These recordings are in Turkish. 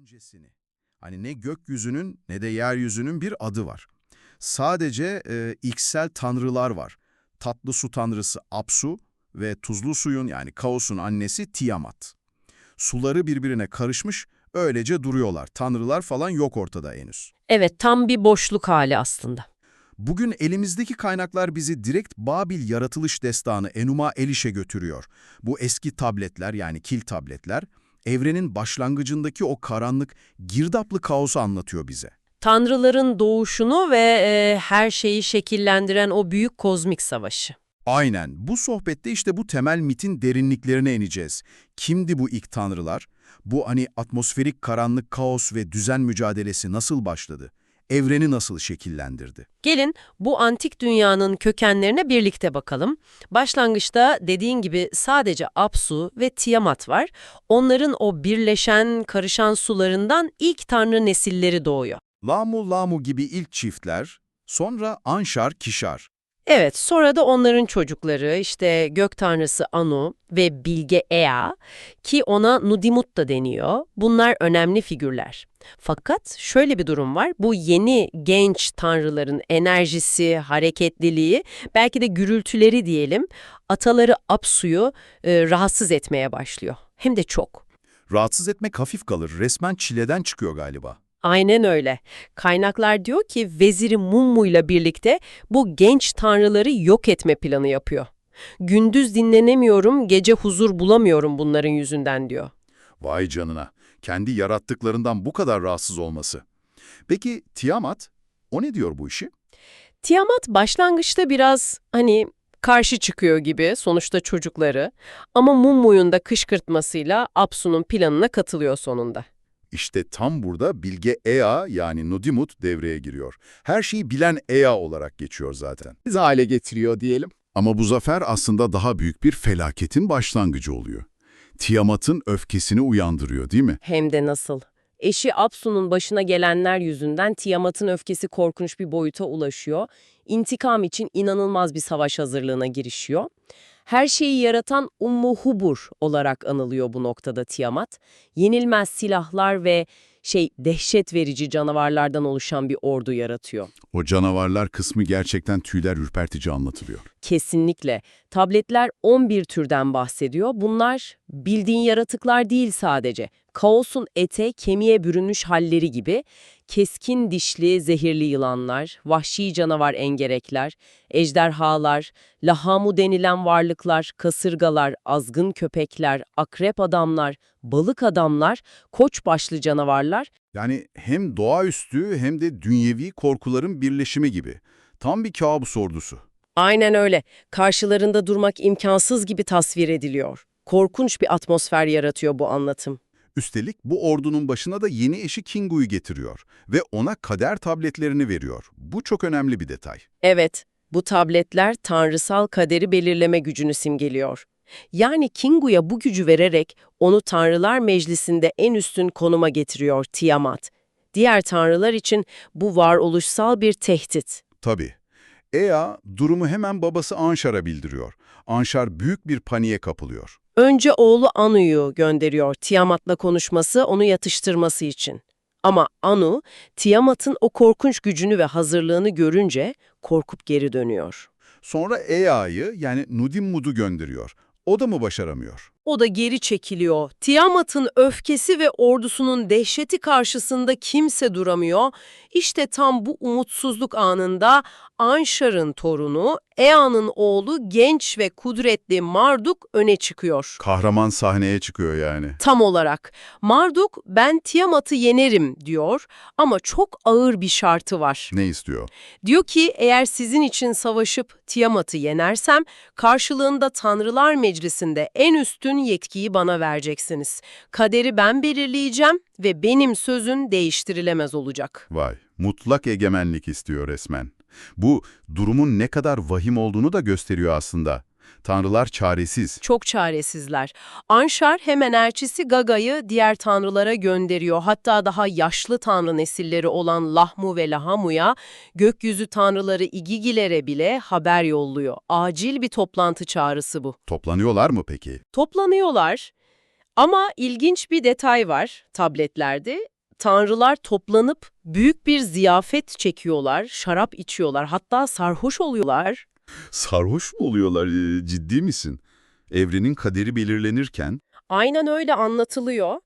öncesini. Hani ne gökyüzünün ne de yeryüzünün bir adı var. Sadece e, iksel tanrılar var. Tatlı su tanrısı Apsu ve tuzlu suyun yani kaosun annesi Tiamat. Suları birbirine karışmış, öylece duruyorlar. Tanrılar falan yok ortada henüz. Evet, tam bir boşluk hali aslında. Bugün elimizdeki kaynaklar bizi direkt Babil yaratılış destanı Enuma Elish'e götürüyor. Bu eski tabletler yani kil tabletler, evrenin başlangıcındaki o karanlık, girdaplı kaosu anlatıyor bize. Tanrıların doğuşunu ve e, her şeyi şekillendiren o büyük kozmik savaşı. Aynen. Bu sohbette işte bu temel mitin derinliklerine ineceğiz. Kimdi bu ilk tanrılar? Bu hani atmosferik karanlık kaos ve düzen mücadelesi nasıl başladı? Evreni nasıl şekillendirdi? Gelin bu antik dünyanın kökenlerine birlikte bakalım. Başlangıçta dediğin gibi sadece Apsu ve Tiamat var. Onların o birleşen, karışan sularından ilk tanrı nesilleri doğuyor. Lamu Lamu gibi ilk çiftler, sonra Anşar Kişar. Evet, sonra da onların çocukları işte gök tanrısı Anu ve bilge Ea ki ona Nudimut da deniyor. Bunlar önemli figürler. Fakat şöyle bir durum var. Bu yeni genç tanrıların enerjisi, hareketliliği, belki de gürültüleri diyelim, ataları Apsu'yu e, rahatsız etmeye başlıyor. Hem de çok. Rahatsız etmek hafif kalır, resmen çileden çıkıyor galiba. Aynen öyle. Kaynaklar diyor ki veziri Mummu'yla birlikte bu genç tanrıları yok etme planı yapıyor. Gündüz dinlenemiyorum, gece huzur bulamıyorum bunların yüzünden diyor. Vay canına, kendi yarattıklarından bu kadar rahatsız olması. Peki Tiamat, o ne diyor bu işi? Tiamat başlangıçta biraz hani karşı çıkıyor gibi sonuçta çocukları ama Mummu'nun da kışkırtmasıyla Apsu'nun planına katılıyor sonunda. İşte tam burada bilge Ea yani Nudimut devreye giriyor. Her şeyi bilen Ea olarak geçiyor zaten. Biz hale getiriyor diyelim. Ama bu zafer aslında daha büyük bir felaketin başlangıcı oluyor. Tiamat'ın öfkesini uyandırıyor değil mi? Hem de nasıl. Eşi Apsu'nun başına gelenler yüzünden Tiamat'ın öfkesi korkunç bir boyuta ulaşıyor. İntikam için inanılmaz bir savaş hazırlığına girişiyor. Her şeyi yaratan Ummu Hubur olarak anılıyor bu noktada Tiamat. Yenilmez silahlar ve şey dehşet verici canavarlardan oluşan bir ordu yaratıyor. O canavarlar kısmı gerçekten tüyler ürpertici anlatılıyor. Kesinlikle. Tabletler 11 türden bahsediyor. Bunlar bildiğin yaratıklar değil sadece. Kaosun ete, kemiğe bürünmüş halleri gibi keskin dişli, zehirli yılanlar, vahşi canavar engerekler, ejderhalar, lahamu denilen varlıklar, kasırgalar, azgın köpekler, akrep adamlar, balık adamlar, koç başlı canavarlar Yani hem doğaüstü hem de dünyevi korkuların birleşimi gibi. Tam bir kabus ordusu. Aynen öyle. Karşılarında durmak imkansız gibi tasvir ediliyor. Korkunç bir atmosfer yaratıyor bu anlatım. Üstelik bu ordunun başına da yeni eşi Kingu'yu getiriyor ve ona kader tabletlerini veriyor. Bu çok önemli bir detay. Evet, bu tabletler tanrısal kaderi belirleme gücünü simgeliyor. Yani Kingu'ya bu gücü vererek onu Tanrılar Meclisi'nde en üstün konuma getiriyor Tiamat. Diğer tanrılar için bu varoluşsal bir tehdit. Tabii. Ea durumu hemen babası Anşar'a bildiriyor. Anşar büyük bir paniğe kapılıyor. Önce oğlu Anu'yu gönderiyor Tiamat'la konuşması, onu yatıştırması için. Ama Anu, Tiamat'ın o korkunç gücünü ve hazırlığını görünce korkup geri dönüyor. Sonra Ea'yı yani Nudimmud'u gönderiyor. O da mı başaramıyor? O da geri çekiliyor. Tiamat'ın öfkesi ve ordusunun dehşeti karşısında kimse duramıyor. İşte tam bu umutsuzluk anında Anshar'ın torunu, Ea'nın oğlu genç ve kudretli Marduk öne çıkıyor. Kahraman sahneye çıkıyor yani. Tam olarak. Marduk ben Tiamat'ı yenerim diyor ama çok ağır bir şartı var. Ne istiyor? Diyor ki eğer sizin için savaşıp Tiamat'ı yenersem karşılığında Tanrılar Meclisi'nde en üstün yetkiyi bana vereceksiniz. Kaderi ben belirleyeceğim ve benim sözün değiştirilemez olacak. Vay, mutlak egemenlik istiyor resmen. Bu durumun ne kadar vahim olduğunu da gösteriyor aslında. Tanrılar çaresiz. Çok çaresizler. Anşar hemen elçisi Gaga'yı diğer tanrılara gönderiyor. Hatta daha yaşlı tanrı nesilleri olan Lahmu ve Lahamu'ya, gökyüzü tanrıları İgigilere bile haber yolluyor. Acil bir toplantı çağrısı bu. Toplanıyorlar mı peki? Toplanıyorlar Ama ilginç bir detay var tabletlerde. Tanrılar toplanıp büyük bir ziyafet çekiyorlar, şarap içiyorlar, hatta sarhoş oluyorlar. Sarhoş mu oluyorlar? Ee, Ciddi misin? Evrenin kaderi belirlenirken Aynen öyle anlatılıyor.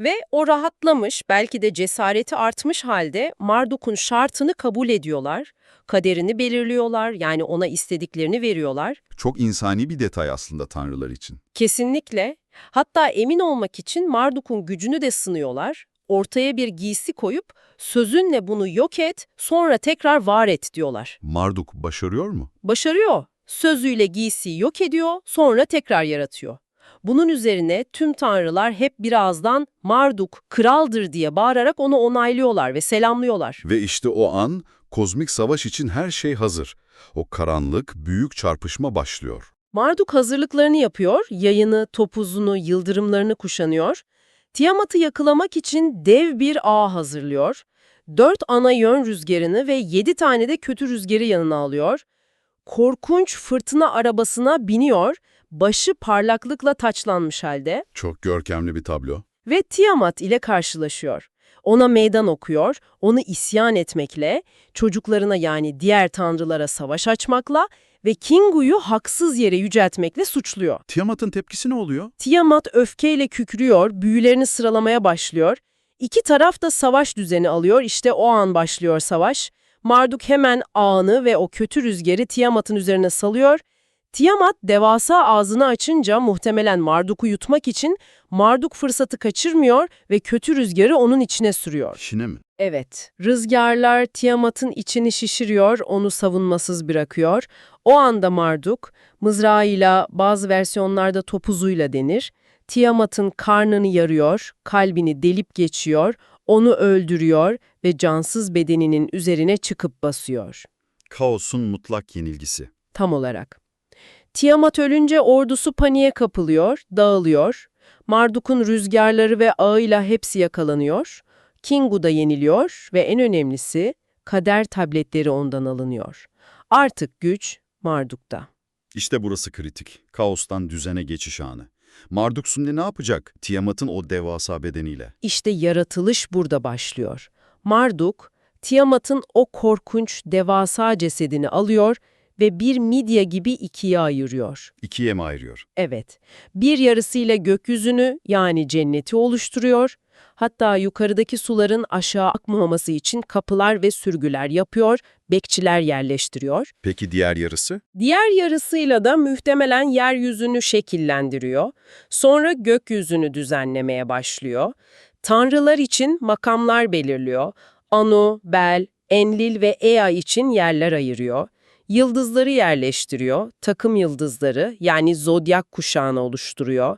Ve o rahatlamış, belki de cesareti artmış halde Marduk'un şartını kabul ediyorlar. Kaderini belirliyorlar, yani ona istediklerini veriyorlar. çok insani bir detay aslında tanrılar için. Kesinlikle. Hatta emin olmak için Marduk'un gücünü de sınıyorlar. Ortaya bir giysi koyup sözünle bunu yok et, sonra tekrar var et diyorlar. Marduk başarıyor mu? Başarıyor. Sözüyle giysiyi yok ediyor, sonra tekrar yaratıyor. Bunun üzerine tüm tanrılar hep birazdan Marduk kraldır diye bağırarak onu onaylıyorlar ve selamlıyorlar. Ve işte o an kozmik savaş için her şey hazır. O karanlık, büyük çarpışma başlıyor. Marduk hazırlıklarını yapıyor, yayını, topuzunu, yıldırımlarını kuşanıyor. Tiamat'ı yakalamak için dev bir ağ hazırlıyor. Dört ana yön rüzgarını ve yedi tane de kötü rüzgarı yanına alıyor. Korkunç fırtına arabasına biniyor, başı parlaklıkla taçlanmış halde Çok görkemli bir tablo. ve Tiamat ile karşılaşıyor. Ona meydan okuyor, onu isyan etmekle, çocuklarına yani diğer tanrılara savaş açmakla ve Kingu'yu haksız yere yüceltmekle suçluyor. Tiamat'ın tepkisi ne oluyor? Tiamat öfkeyle kükrüyor, büyülerini sıralamaya başlıyor. İki taraf da savaş düzeni alıyor, işte o an başlıyor savaş. Marduk hemen ağını ve o kötü rüzgarı Tiamat'ın üzerine salıyor. Tiamat devasa ağzını açınca muhtemelen Marduk'u yutmak için Marduk fırsatı kaçırmıyor ve kötü rüzgarı onun içine sürüyor. İşine mi? Evet, rüzgarlar Tiamat'ın içini şişiriyor, onu savunmasız bırakıyor. O anda Marduk, mızrağıyla, bazı versiyonlarda topuzuyla denir, Tiamat'ın karnını yarıyor, kalbini delip geçiyor, onu öldürüyor ve cansız bedeninin üzerine çıkıp basıyor. Kaosun mutlak yenilgisi. Tam olarak. Tiamat ölünce ordusu paniğe kapılıyor, dağılıyor. Marduk'un rüzgarları ve ağıyla hepsi yakalanıyor. Kingu da yeniliyor ve en önemlisi kader tabletleri ondan alınıyor. Artık güç Marduk'ta. İşte burası kritik. Kaostan düzene geçiş anı. Marduk şimdi ne yapacak? Tiamat'ın o devasa bedeniyle. İşte yaratılış burada başlıyor. Marduk, Tiamat'ın o korkunç, devasa cesedini alıyor ve bir midye gibi ikiye ayırıyor. İkiye mi ayırıyor? Evet, bir yarısıyla gökyüzünü yani cenneti oluşturuyor. Hatta yukarıdaki suların aşağı akmaması için kapılar ve sürgüler yapıyor, bekçiler yerleştiriyor. Peki diğer yarısı? Diğer yarısıyla da muhtemelen yeryüzünü şekillendiriyor. Sonra gökyüzünü düzenlemeye başlıyor. Tanrılar için makamlar belirliyor. Anu, Bel, Enlil ve Ea için yerler ayırıyor. Yıldızları yerleştiriyor. Takım yıldızları yani zodyak kuşağını oluşturuyor.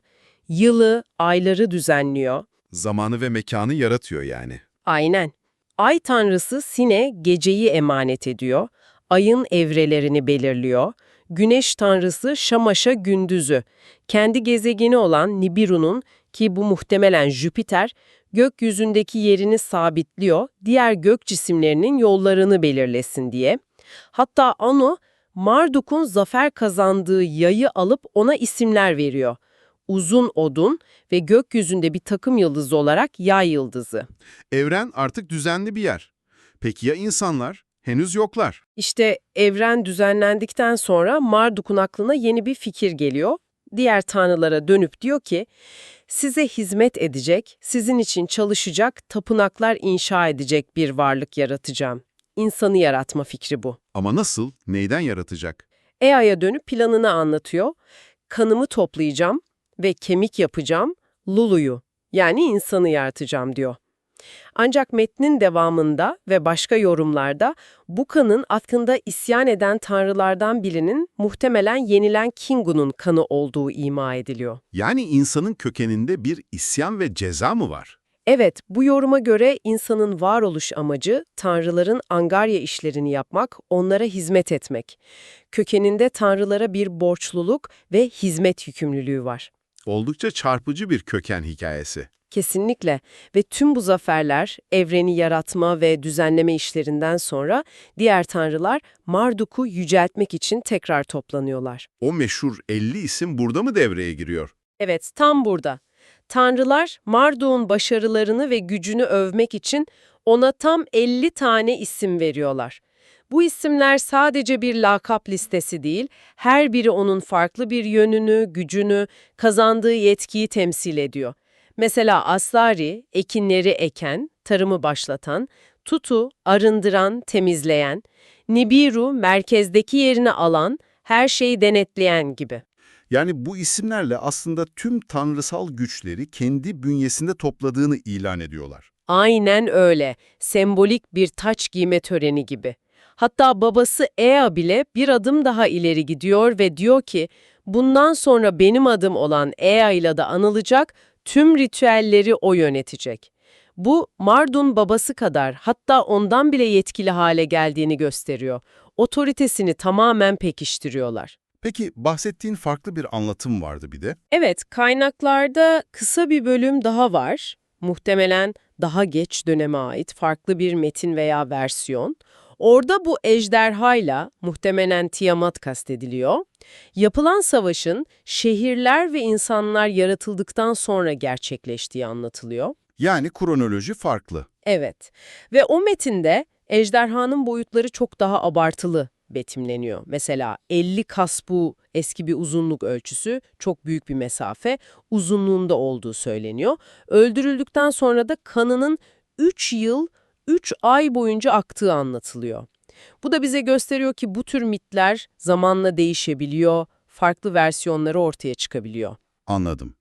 Yılı, ayları düzenliyor. Zamanı ve mekanı yaratıyor yani. Aynen. Ay tanrısı Sine geceyi emanet ediyor. Ayın evrelerini belirliyor. Güneş tanrısı Şamaş'a gündüzü. Kendi gezegeni olan Nibiru'nun ki bu muhtemelen Jüpiter, gökyüzündeki yerini sabitliyor, diğer gök cisimlerinin yollarını belirlesin diye. Hatta Anu, Marduk'un zafer kazandığı yayı alıp ona isimler veriyor. Uzun odun ve gökyüzünde bir takım yıldızı olarak yay yıldızı. Evren artık düzenli bir yer. Peki ya insanlar? Henüz yoklar. İşte evren düzenlendikten sonra Marduk'un aklına yeni bir fikir geliyor. Diğer tanrılara dönüp diyor ki, size hizmet edecek, sizin için çalışacak, tapınaklar inşa edecek bir varlık yaratacağım. İnsanı yaratma fikri bu. Ama nasıl? Neyden yaratacak? Ea'ya dönüp planını anlatıyor. Kanımı toplayacağım ve kemik yapacağım, Lulu'yu yani insanı yaratacağım diyor. Ancak metnin devamında ve başka yorumlarda bu kanın hakkında isyan eden tanrılardan birinin muhtemelen yenilen Kingu'nun kanı olduğu ima ediliyor. Yani insanın kökeninde bir isyan ve ceza mı var? Evet, bu yoruma göre insanın varoluş amacı tanrıların angarya işlerini yapmak, onlara hizmet etmek. Kökeninde tanrılara bir borçluluk ve hizmet yükümlülüğü var. Oldukça çarpıcı bir köken hikayesi. Kesinlikle ve tüm bu zaferler, evreni yaratma ve düzenleme işlerinden sonra diğer tanrılar Marduk'u yüceltmek için tekrar toplanıyorlar. O meşhur 50 isim burada mı devreye giriyor? Evet, tam burada. Tanrılar Marduk'un başarılarını ve gücünü övmek için ona tam 50 tane isim veriyorlar. Bu isimler sadece bir lakap listesi değil, her biri onun farklı bir yönünü, gücünü, kazandığı yetkiyi temsil ediyor. Mesela Asari, ekinleri eken, tarımı başlatan, Tutu, arındıran, temizleyen, Nibiru, merkezdeki yerini alan, her şeyi denetleyen gibi. Yani bu isimlerle aslında tüm tanrısal güçleri kendi bünyesinde topladığını ilan ediyorlar. Aynen öyle. Sembolik bir taç giyme töreni gibi. Hatta babası Ea bile bir adım daha ileri gidiyor ve diyor ki, bundan sonra benim adım olan Ea ile de anılacak, tüm ritüelleri o yönetecek. Bu, Mardun babası kadar hatta ondan bile yetkili hale geldiğini gösteriyor. Otoritesini tamamen pekiştiriyorlar. Peki bahsettiğin farklı bir anlatım vardı bir de. Evet, kaynaklarda kısa bir bölüm daha var. Muhtemelen daha geç döneme ait farklı bir metin veya versiyon. Orada bu ejderhayla, muhtemelen Tiamat kastediliyor, yapılan savaşın şehirler ve insanlar yaratıldıktan sonra gerçekleştiği anlatılıyor. Yani kronoloji farklı. Evet ve o metinde ejderhanın boyutları çok daha abartılı betimleniyor. Mesela 50 kasbu eski bir uzunluk ölçüsü, çok büyük bir mesafe, uzunluğunda olduğu söyleniyor. Öldürüldükten sonra da kanının 3 yıl, 3 ay boyunca aktığı anlatılıyor. Bu da bize gösteriyor ki bu tür mitler zamanla değişebiliyor, farklı versiyonları ortaya çıkabiliyor. Anladım.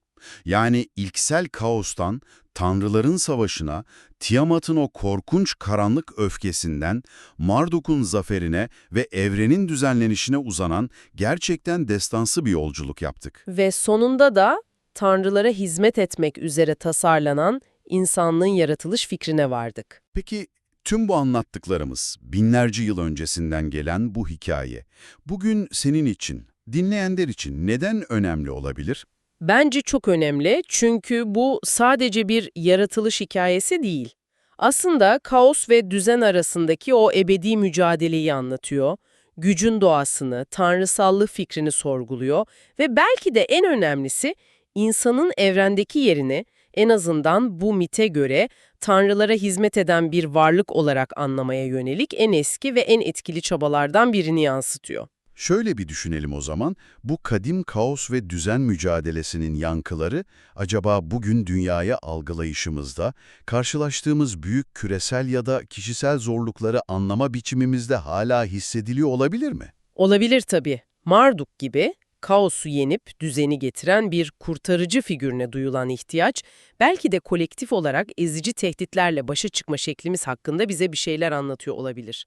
Yani ilksel kaostan tanrıların savaşına, Tiamat'ın o korkunç karanlık öfkesinden, Marduk'un zaferine ve evrenin düzenlenişine uzanan gerçekten destansı bir yolculuk yaptık. Ve sonunda da tanrılara hizmet etmek üzere tasarlanan insanlığın yaratılış fikrine vardık. Peki tüm bu anlattıklarımız binlerce yıl öncesinden gelen bu hikaye bugün senin için, dinleyenler için neden önemli olabilir? Bence çok önemli çünkü bu sadece bir yaratılış hikayesi değil. Aslında kaos ve düzen arasındaki o ebedi mücadeleyi anlatıyor, gücün doğasını, tanrısallık fikrini sorguluyor ve belki de en önemlisi insanın evrendeki yerini en azından bu mite göre tanrılara hizmet eden bir varlık olarak anlamaya yönelik en eski ve en etkili çabalardan birini yansıtıyor. Şöyle bir düşünelim o zaman, bu kadim kaos ve düzen mücadelesinin yankıları acaba bugün dünyaya algılayışımızda, karşılaştığımız büyük küresel ya da kişisel zorlukları anlama biçimimizde hala hissediliyor olabilir mi? Olabilir tabii. Marduk gibi kaosu yenip düzeni getiren bir kurtarıcı figürüne duyulan ihtiyaç, belki de kolektif olarak ezici tehditlerle başa çıkma şeklimiz hakkında bize bir şeyler anlatıyor olabilir.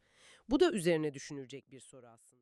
Bu da üzerine düşünülecek bir soru aslında.